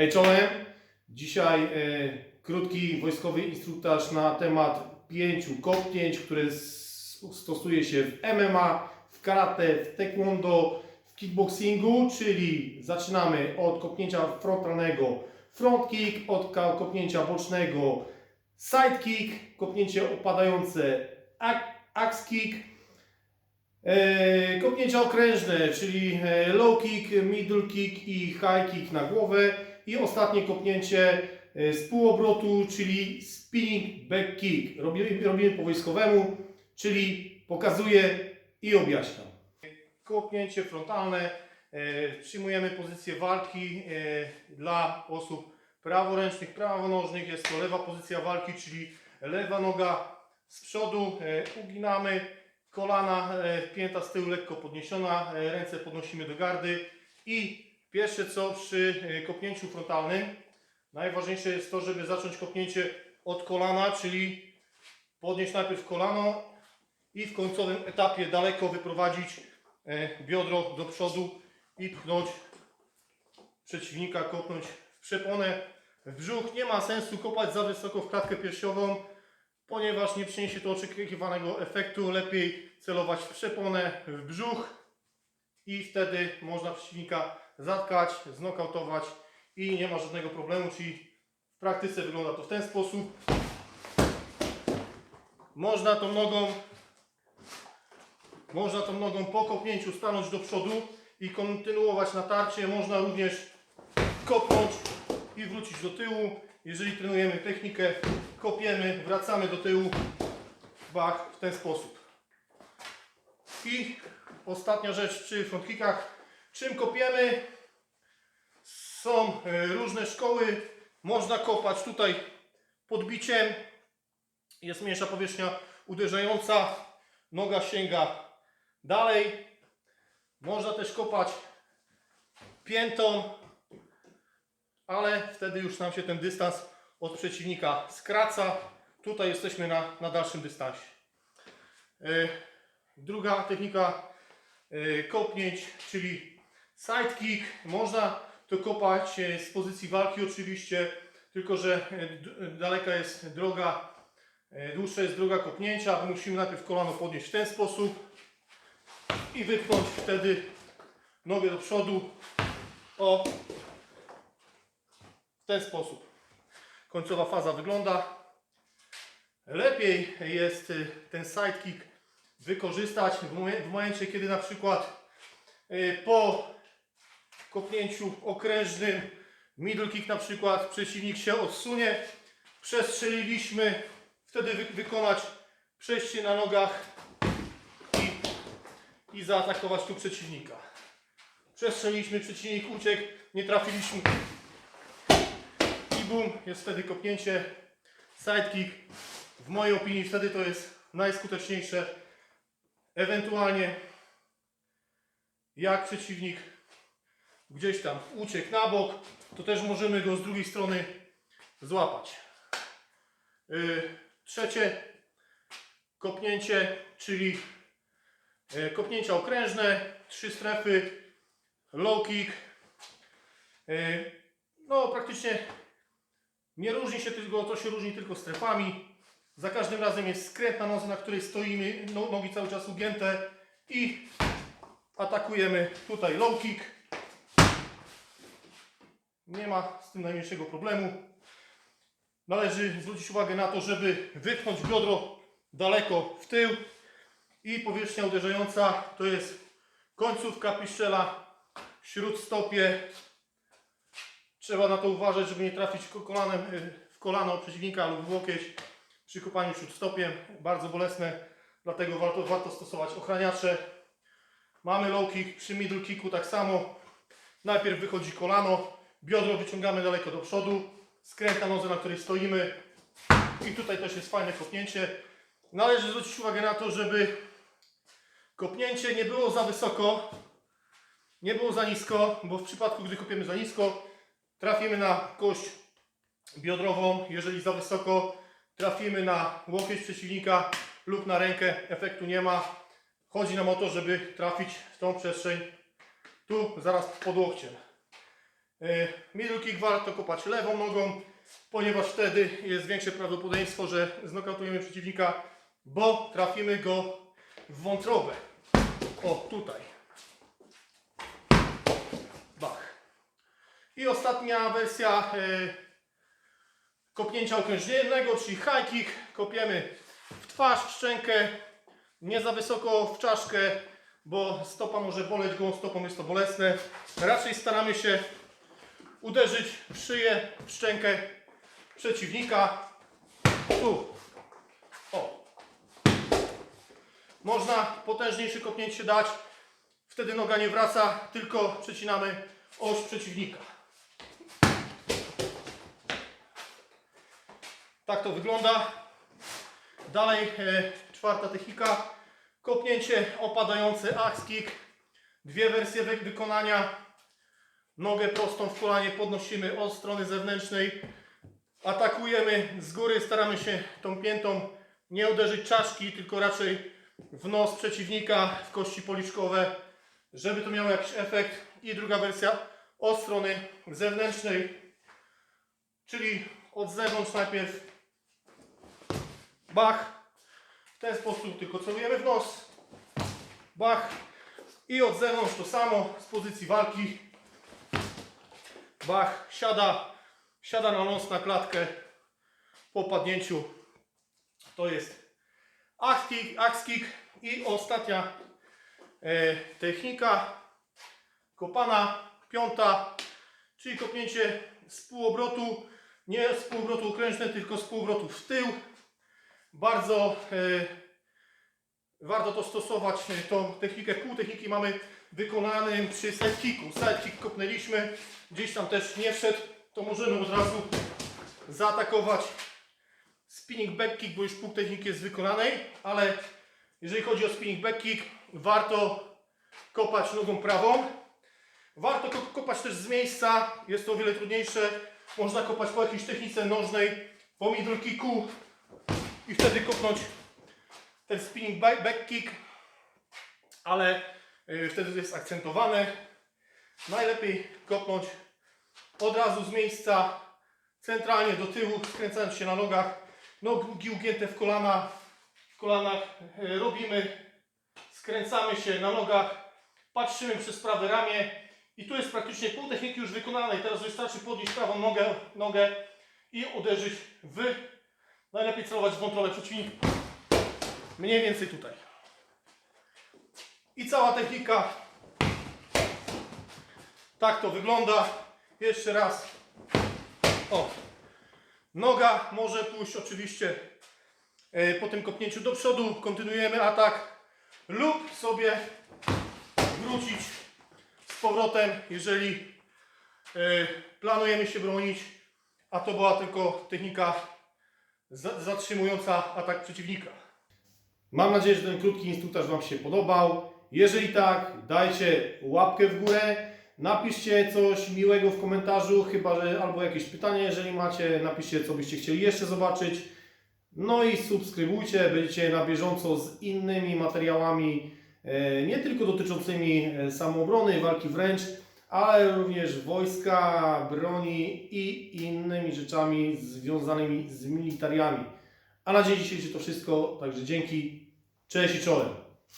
Hej czołem! Dzisiaj e, krótki wojskowy instruktaż na temat pięciu kopnięć, które stosuje się w MMA, w karate, w taekwondo, w kickboxingu, czyli zaczynamy od kopnięcia frontalnego front kick, od kopnięcia bocznego side kick, kopnięcie opadające axe kick, e, kopnięcia okrężne, czyli e, low kick, middle kick i high kick na głowę i ostatnie kopnięcie e, z półobrotu, czyli spinning back kick. Robimy, robimy po wojskowemu, czyli pokazuję i objaśniam. Kopnięcie frontalne. E, Przyjmujemy pozycję walki e, dla osób praworęcznych, prawonożnych. Jest to lewa pozycja walki, czyli lewa noga z przodu. Uginamy kolana, pięta z tyłu lekko podniesiona, ręce podnosimy do gardy i pierwsze co przy e, kopnięciu frontalnym, najważniejsze jest to, żeby zacząć kopnięcie od kolana, czyli podnieść najpierw kolano i w końcowym etapie daleko wyprowadzić e, biodro do przodu i pchnąć przeciwnika, kopnąć w przeponę, w brzuch. Nie ma sensu kopać za wysoko w klatkę piersiową, ponieważ nie przyniesie to oczekiwanego efektu. Lepiej celować w przeponę, w brzuch i wtedy można przeciwnika zatkać, znokautować i nie ma żadnego problemu, czyli w praktyce wygląda to w ten sposób. Można tą nogą można tą nogą po kopnięciu stanąć do przodu i kontynuować natarcie. Można również kopnąć i wrócić do tyłu. Jeżeli trenujemy technikę, kopiemy, wracamy do tyłu, bach, w ten sposób. I ostatnia rzecz przy frontkickach. Czym kopiemy? Są e, różne szkoły. Można kopać tutaj podbiciem. Jest mniejsza powierzchnia uderzająca. Noga sięga dalej. Można też kopać piętą, ale wtedy już nam się ten dystans od przeciwnika skraca. Tutaj jesteśmy na, na dalszym dystansie. E, Druga technika e, kopnięć, czyli sidekick. Można to kopać e, z pozycji walki oczywiście, tylko że e, d- daleka jest droga, e, dłuższa jest droga kopnięcia. Musimy najpierw kolano podnieść w ten sposób i wypchnąć wtedy nogę do przodu o w ten sposób. Końcowa faza wygląda. Lepiej jest ten sidekick wykorzystać w, momen- w momencie, kiedy na przykład po kopnięciu okrężnym, middle kick na przykład, przeciwnik się odsunie, przestrzeliliśmy, wtedy wy, wykonać przejście na nogach i, i zaatakować tu przeciwnika. Przestrzeliliśmy, przeciwnik uciekł, nie trafiliśmy i bum, jest wtedy kopnięcie, sidekick. W mojej opinii wtedy to jest najskuteczniejsze. Ewentualnie jak przeciwnik gdzieś tam uciekł na bok, to też możemy go z drugiej strony złapać. Yy, trzecie kopnięcie, czyli yy, kopnięcia okrężne, trzy strefy, low kick. Yy, no praktycznie nie różni się tylko, to się różni tylko strefami. Za każdym razem jest skręt na nodze, na której stoimy, no, nogi cały czas ugięte i atakujemy tutaj low kick. Nie ma z tym najmniejszego problemu. Należy zwrócić uwagę na to, żeby wypchnąć biodro daleko w tył i powierzchnia uderzająca to jest końcówka piszczela, śródstopie. Trzeba na to uważać, żeby nie trafić ko- kolanem y, w kolano przeciwnika lub w łokieć przy kopaniu śródstopiem. Bardzo bolesne, dlatego warto, warto stosować ochraniacze. Mamy low kick, przy middle kicku tak samo. Najpierw wychodzi kolano, biodro wyciągamy daleko do przodu, skręt na nodze, na której stoimy. I tutaj też jest fajne kopnięcie. Należy zwrócić uwagę na to, żeby kopnięcie nie było za wysoko, nie było za nisko, bo w przypadku, gdy kopiemy za nisko, trafimy na kość biodrową. Jeżeli za wysoko, trafimy na łokieć przeciwnika lub na rękę, efektu nie ma. Chodzi nam o to, żeby trafić w tą przestrzeń tu, zaraz pod łokciem. E, Middle kick warto kopać lewą nogą, ponieważ wtedy jest większe prawdopodobieństwo, że znokautujemy przeciwnika, bo trafimy go w wątrobę. O, tutaj. Bach. I ostatnia wersja e, kopnięcia okrężnego, czyli high kick. Kopiemy w twarz, w szczękę, nie za wysoko w czaszkę, bo stopa może boleć, gołą stopą jest to bolesne. Raczej staramy się uderzyć w szyję, w szczękę przeciwnika. Tu. O. Można potężniejsze kopnięcie dać. Wtedy noga nie wraca, tylko przecinamy oś przeciwnika. Tak to wygląda. Dalej e, czwarta technika. Kopnięcie opadające axe kick. Dwie wersje wy- wykonania. Nogę prostą w kolanie podnosimy od strony zewnętrznej. Atakujemy z góry, staramy się tą piętą nie uderzyć czaszki, tylko raczej w nos przeciwnika, w kości policzkowe, żeby to miało jakiś efekt. I druga wersja od strony zewnętrznej, czyli od zewnątrz najpierw bach. W ten sposób tylko celujemy w nos, bach. I od zewnątrz to samo z pozycji walki. Bach, siada, siada na nos, na klatkę po padnięciu. To jest axe i ostatnia e, technika kopana, piąta, czyli kopnięcie z półobrotu, nie z półobrotu okrężne, tylko z półobrotu w tył. Bardzo e, warto to stosować, tą technikę, pół techniki mamy wykonanym przy sidekicku. Sidekick kopnęliśmy, gdzieś tam też nie wszedł, to możemy od razu zaatakować spinning back kick, bo już pół techniki jest wykonanej, ale jeżeli chodzi o spinning back kick, warto kopać nogą prawą. Warto ko- kopać też z miejsca, jest to o wiele trudniejsze. Można kopać po jakiejś technice nożnej, po middle kicku i wtedy kopnąć ten spinning back, kick, ale wtedy to jest akcentowane. Najlepiej kopnąć od razu z miejsca, centralnie do tyłu, skręcając się na nogach, nogi ugięte w kolana, w kolanach y, robimy, skręcamy się na nogach, patrzymy przez prawe ramię i tu jest praktycznie pół techniki już wykonanej. Teraz wystarczy podnieść prawą nogę, nogę i uderzyć w, najlepiej celować w wątrobę przeciwnika. Mniej więcej tutaj. I cała technika. Tak to wygląda. Jeszcze raz. O. Noga może pójść oczywiście e, po tym kopnięciu do przodu. Kontynuujemy atak. Lub sobie wrócić z powrotem, jeżeli e, planujemy się bronić. A to była tylko technika za- zatrzymująca atak przeciwnika. Mam nadzieję, że ten krótki instruktaż Wam się podobał. Jeżeli tak, dajcie łapkę w górę. Napiszcie coś miłego w komentarzu, chyba że albo jakieś pytanie, jeżeli macie, napiszcie co byście chcieli jeszcze zobaczyć. No i subskrybujcie, będziecie na bieżąco z innymi materiałami, e, nie tylko dotyczącymi e, samoobrony, walki wręcz, ale również wojska, broni i innymi rzeczami związanymi z militariami. A na dzień dzisiejszy to wszystko, także dzięki, cześć i czołem.